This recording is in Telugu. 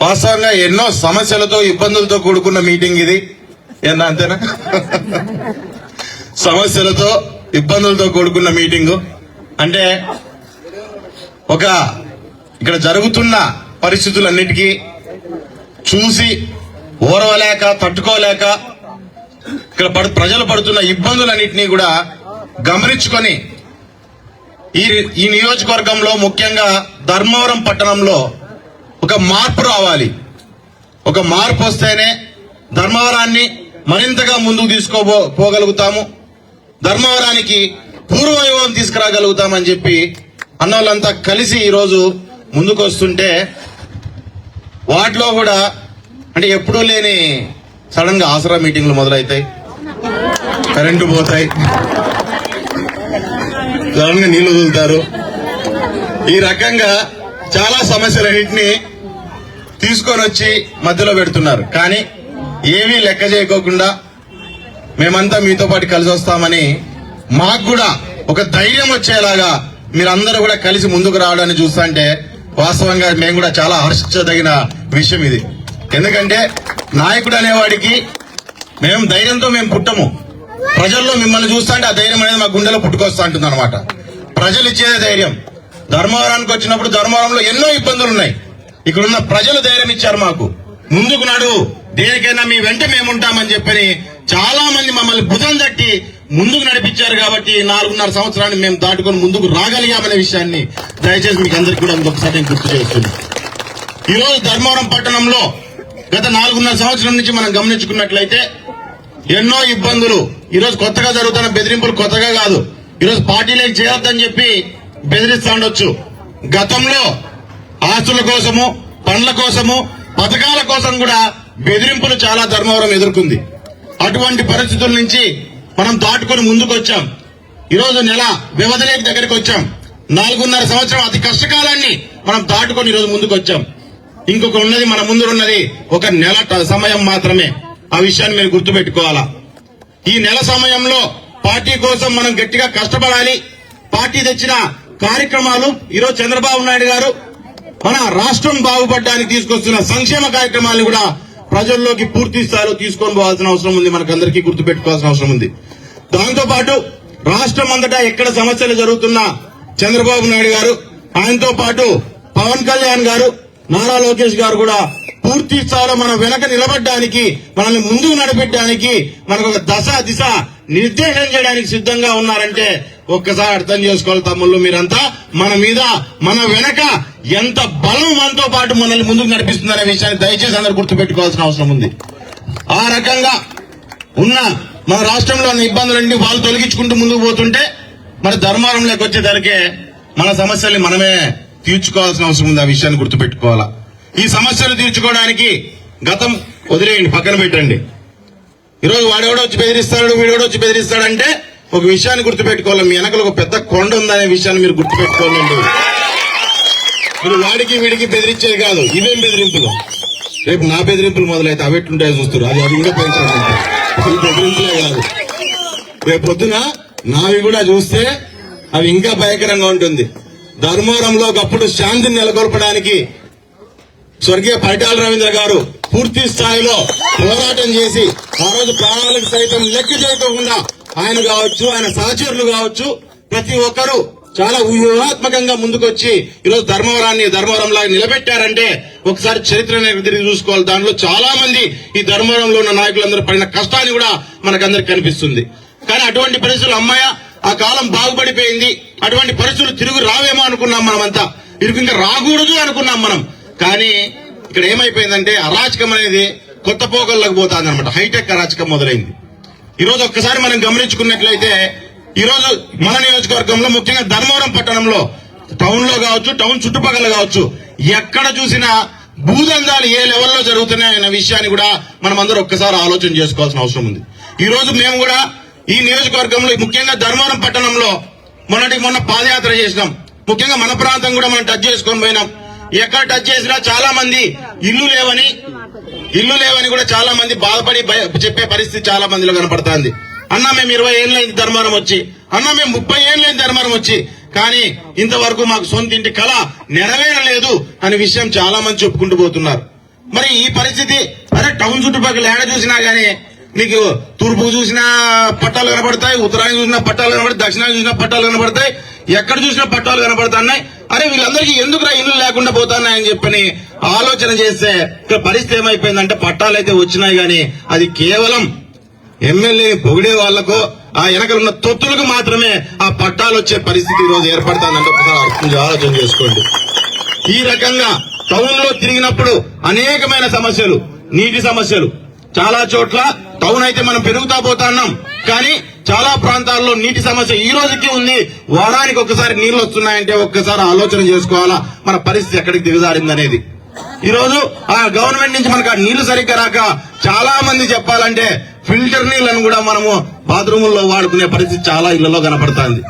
వాస్తవంగా ఎన్నో సమస్యలతో ఇబ్బందులతో కూడుకున్న మీటింగ్ ఇది. ఏనా అంతేనా? సమస్యలతో ఇబ్బందులతో కూడుకున్న మీటింగ్ అంటే ఒక ఇక్కడ జరుగుతున్న పరిస్థితులన్నిటికీ చూసి ఓరవలేక తట్టుకోలేక ఇక్కడ పడు ప్రజలు పడుతున్న ఇబ్బందులన్నింటినీ కూడా గమనించుకొని ఈ ఈ నియోజకవర్గంలో ముఖ్యంగా ధర్మవరం పట్టణంలో ఒక మార్పు రావాలి. ఒక మార్పు వస్తేనే ధర్మవరాన్ని మరింతగా ముందుకు తీసుకోబో పోగలుగుతాము. ధర్మవరానికి పూర్వవైభవం తీసుకురాగలుగుతామని చెప్పి అన్నోళ్ళంతా కలిసి ఈరోజు ముందుకు వస్తుంటే వాటిలో కూడా అంటే ఎప్పుడూ లేని సడన్గా ఆసరా మీటింగ్లు మొదలవుతాయి కరెంటు పోతాయి. సడన్గా నీళ్ళు వదులుతారు. ఈ రకంగా చాలా సమస్యలన్నింటినీ తీసుకొని వచ్చి మధ్యలో పెడుతున్నారు. కానీ ఏమీ లెక్క చేయకోకుండా మేమంతా మీతో పాటు కలిసి వస్తామని మాకు కూడా ఒక ధైర్యం వచ్చేలాగా మీరందరూ కూడా కలిసి ముందుకు రావడాన్ని చూస్తుంటే వాస్తవంగా మేము కూడా చాలా హర్షించదగిన విషయం ఇది. ఎందుకంటే నాయకుడు అనేవాడికి మేము ధైర్యంతో మేము పుట్టము. ప్రజల్లో మిమ్మల్ని చూస్తుంటే ఆ ధైర్యం అనేది మా గుండెలో పుట్టుకొస్తా ఉంటుంది అనమాట ప్రజలు ఇచ్చేదే ధైర్యం. ధర్మవరానికి వచ్చినప్పుడు ధర్మవరంలో ఎన్నో ఇబ్బందులు ఉన్నాయి ఇక్కడున్న ప్రజలు ధైర్యం ఇచ్చారు మాకు. ముందుకు నాడు. దేనికైనా మీ వెంట మేము ఉంటామని చెప్పని చాలా మంది మమ్మల్ని భుజం తట్టి ముందుకు నడిపించారు కాబట్టి నాలుగున్నర సంవత్సరాన్ని మేము దాటుకొని ముందుకు రాగలిగామనే విషయాన్ని దయచేసి మీకు అందరికీ కూడా ఇంకొకసారి నేను గుర్తు చేస్తున్నాను. ఈ రోజు ధర్మవరం పట్టణంలో గత నాలుగున్నర సంవత్సరం నుంచి మనం గమనించుకున్నట్లయితే ఎన్నో ఇబ్బందులు. ఈరోజు కొత్తగా జరుగుతున్న బెదిరింపులు కొత్తగా కాదు. ఈరోజు పార్టీలు పార్టీలకు చేయొద్దని చెప్పి బెదిరిస్తా ఉండొచ్చు. గతంలో ఆస్తుల కోసము పనుల కోసము పథకాల కోసం కూడా బెదిరింపులు చాలా ధర్మవరం ఎదుర్కొంది. అటువంటి పరిస్థితుల నుంచి మనం దాటుకొని ముందుకు వచ్చాం ఈ నెల వ్యవధిలేక దగ్గరికి వచ్చాం. నాలుగున్నర సంవత్సరం అతి కష్టకాలాన్ని మనం దాటుకొని ఈరోజు ముందుకు వచ్చాం ఇంకొక ఉన్నది మన ముందు ఉన్నది ఒక నెల ట- సమయం మాత్రమే. ఆ విషయాన్ని మీరు గుర్తుపెట్టుకోవాలా? ఈ నెల సమయంలో పార్టీ కోసం మనం గట్టిగా కష్టపడాలి. పార్టీ తెచ్చిన కార్యక్రమాలు ఈరోజు చంద్రబాబు నాయుడు గారు మన రాష్ట్రం బాగుపడడానికి తీసుకొస్తున్న సంక్షేమ కార్యక్రమాలను కూడా ప్రజల్లోకి పూర్తి స్థాయిలో తీసుకొని పోవాల్సిన అవసరం ఉంది. మనకందరికీ గుర్తుపెట్టుకోవాల్సిన అవసరం ఉంది. దాంతో పాటు రాష్ట్రం అంతటా ఎక్కడ సమస్యలు జరుగుతున్నా చంద్రబాబు నాయుడు గారు ఆయనతో పాటు పవన్ కళ్యాణ్ గారు నారా లోకేష్ గారు కూడా పూర్తి స్థాయిలో మన వెనక నిలబడడానికి మనల్ని ముందుకు నడిపెట్టడానికి మనకు ఒక దశ దిశ నిర్దేశం చేయడానికి సిద్ధంగా ఉన్నారంటే ఒక్కసారి అర్థం చేసుకోవాలి తమ్ముళ్ళు మీరంతా. మన మీద మన వెనక ఎంత బలం మనతో పాటు మనల్ని ముందుకు నడిపిస్తుందనే విషయాన్ని దయచేసి అందరూ గుర్తుపెట్టుకోవాల్సిన అవసరం ఉంది. ఆ రకంగా ఉన్న మన రాష్ట్రంలో ఉన్న ఇబ్బందులన్నీ వాళ్ళు తొలగించుకుంటూ ముందుకు పోతుంటే మరి ధర్మారంలోకి వచ్చేసరికి మన సమస్యల్ని మనమే తీర్చుకోవాల్సిన అవసరం ఉంది. ఆ విషయాన్ని గుర్తుపెట్టుకోవాలా? ఈ సమస్యలు తీర్చుకోవడానికి గతం వదిలేయండి పక్కన పెట్టండి. ఈరోజు వాడెవడో వచ్చి బెదిరిస్తాడు వీడెవడో వచ్చి బెదిరిస్తాడంటే ఒక విషయాన్ని గుర్తుపెట్టుకోవాలి. మీ వెనకలు ఒక పెద్ద కొండ ఉందనే విషయాన్ని మీరు గుర్తుపెట్టుకోవాలండి. మీరు వాడికి వీడికి బెదిరించేది కాదు ఇవేం బెదిరింపులు? రేపు నా బెదిరింపులు మొదలైతే అవెట్లుంటాయో చూస్తారు అది అది కూడా పెంచాలి అవి బెదిరింపులే కాదు. రేపు పొద్దున నావి కూడా చూస్తే అవి ఇంకా భయంకరంగా ఉంటుంది. ధర్మవరంలో ఒకప్పుడు శాంతిని నెలకొల్పడానికి స్వర్గీయ పరిటాల రవీంద్ర గారు పూర్తి స్థాయిలో పోరాటం చేసి ఆ రోజు ప్రాణాలకు సైతం లెక్క చేయకుండా ఆయన కావచ్చు ఆయన సహచరులు కావచ్చు ప్రతి ఒక్కరూ చాలా వ్యూహాత్మకంగా ముందుకొచ్చి ఈరోజు ధర్మవరాన్ని ధర్మవరంలా నిలబెట్టారంటే ఒకసారి చరిత్ర తిరిగి చూసుకోవాలి. దానిలో చాలా మంది ఈ ధర్మవరంలో ఉన్న నాయకులందరూ పడిన కష్టాన్ని కూడా మనకందరికి కనిపిస్తుంది కానీ అటువంటి పరిస్థితులు అమ్మాయ ఆ కాలం బాగుపడిపోయింది. అటువంటి పరిస్థితులు తిరుగు రావేమో అనుకున్నాం మనమంతా. ఇరుకు ఇంకా రాకూడదు అనుకున్నాం మనం. కానీ ఇక్కడ ఏమైపోయిందంటే అరాచకం అనేది కొత్త పోకల్లోకి పోతుంది అనమాట హైటెక్ అరాచకం మొదలైంది. ఈరోజు ఒక్కసారి మనం గమనించుకున్నట్లయితే ఈరోజు మన నియోజకవర్గంలో ముఖ్యంగా ధర్మవరం పట్టణంలో టౌన్లో కావచ్చు టౌన్ చుట్టుపక్కల కావచ్చు ఎక్కడ చూసినా భూదందాలు ఏ లెవెల్లో జరుగుతున్నాయన్న విషయాన్ని కూడా మనం అందరూ ఒక్కసారి ఆలోచన చేసుకోవాల్సిన అవసరం ఉంది. ఈ రోజు మేము కూడా ఈ నియోజకవర్గంలో ముఖ్యంగా ధర్మవరం పట్టణంలో మొన్నటి మొన్న పాదయాత్ర చేసినాం. ముఖ్యంగా మన ప్రాంతం కూడా మనం టచ్ చేసుకొని పోయినాం. ఎక్కడ టచ్ చేసినా చాలా మంది ఇల్లు లేవని ఇల్లు లేవని కూడా చాలా మంది బాధపడి చెప్పే పరిస్థితి చాలా మందిలో కనపడుతుంది. అన్నా మేము ఇరవై ఏళ్ళైంది ధర్మారం వచ్చి. అన్న మేము ముప్పై ఏళ్ళైంది ధర్మారం వచ్చి. కానీ ఇంతవరకు మాకు సొంత ఇంటి కళ నెరవేరలేదు అనే విషయం చాలా మంది చెప్పుకుంటూ పోతున్నారు. మరి ఈ పరిస్థితి అరే టౌన్ చుట్టుపక్కల ఏడ చూసినా గానీ నీకు తూర్పు చూసినా పట్టాలు కనబడతాయి ఉత్తరాయణ చూసినా పట్టాలు కనబడతాయి దక్షిణాన్ని చూసిన పట్టాలు కనబడతాయి ఎక్కడ చూసినా పట్టాలు కనబడుతున్నాయి. అరే వీళ్ళందరికీ ఎందుకురా ఇల్లు లేకుండా పోతున్నాయని చెప్పని ఆలోచన చేస్తే ఇక్కడ పరిస్థితి ఏమైపోయిందంటే పట్టాలు అయితే వచ్చినాయి కానీ అది కేవలం ఎమ్మెల్యే పొగిడే వాళ్ళకు ఆ వెనకలు ఉన్న తొత్తులకు మాత్రమే ఆ పట్టాలు వచ్చే పరిస్థితి ఈ రోజు ఏర్పడుతుందంటే ఒకసారి అర్థం ఆలోచన చేసుకోండి. ఈ రకంగా టౌన్లో తిరిగినప్పుడు అనేకమైన సమస్యలు నీటి సమస్యలు. చాలా చోట్ల టౌన్ అయితే మనం పెరుగుతా పోతున్నాం కానీ చాలా ప్రాంతాల్లో నీటి సమస్య ఈ రోజుకి ఉంది. వారానికి ఒకసారి నీళ్ళు వస్తున్నాయంటే ఒక్కసారి ఆలోచన చేసుకోవాలా? మన పరిస్థితి ఎక్కడికి దిగజారింది అనేది ఈ రోజు ఆ గవర్నమెంట్ నుంచి మనకు ఆ నీళ్ళు సరిగ్గా రాక చాలా మంది చెప్పాలంటే ఫిల్టర్ నీళ్ళను కూడా మనము బాత్రూముల్లో వాడుకునే పరిస్థితి చాలా ఇళ్ళలో కనపడుతుంది.